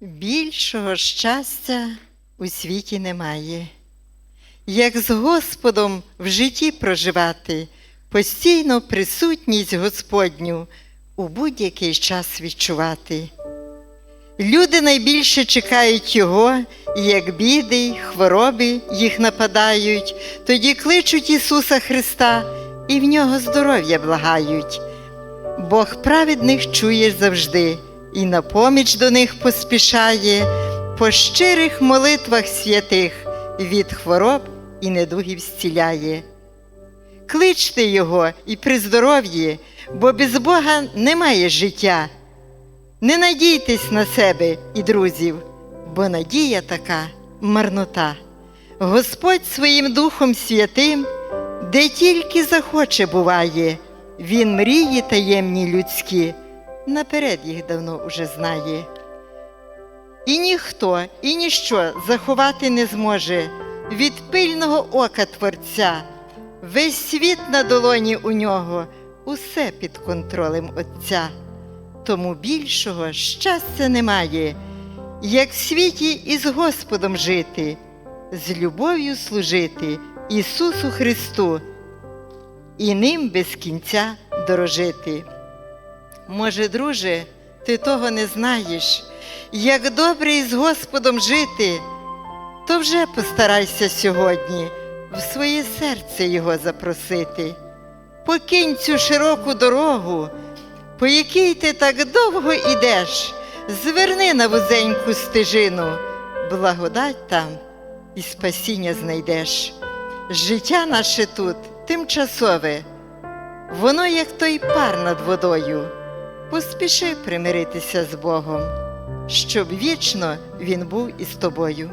Більшого щастя у світі немає, як з Господом в житті проживати, постійно присутність Господню у будь-який час відчувати. Люди найбільше чекають Його, і як біди, хвороби їх нападають, тоді кличуть Ісуса Христа і в нього здоров'я благають. Бог праведних чує завжди, і на поміч до них поспішає, по щирих молитвах святих від хвороб і недугів зціляє. Кличте Його і при здоров'ї, бо без Бога немає життя. Не надійтесь на себе і друзів, бо надія така марнота. Господь своїм Духом Святим, де тільки захоче буває, Він мрії таємні людські, наперед їх давно уже знає. І ніхто, і ніщо заховати не зможе від пильного ока Творця. Весь світ на долоні у нього, усе під контролем Отця. Тому більшого щастя немає, як в світі із Господом жити, з любов'ю служити Ісусу Христу і ним без кінця дорожити. Може, друже, ти того не знаєш, як добре із Господом жити, то вже постарайся сьогодні в своє серце Його запросити. Покинь цю широку дорогу, по якій ти так довго ідеш, зверни на вузеньку стежину, благодать там і спасіння знайдеш. Життя наше тут тимчасове, воно як той пар над водою. Поспіши примиритися з Богом, щоб вічно він був із тобою.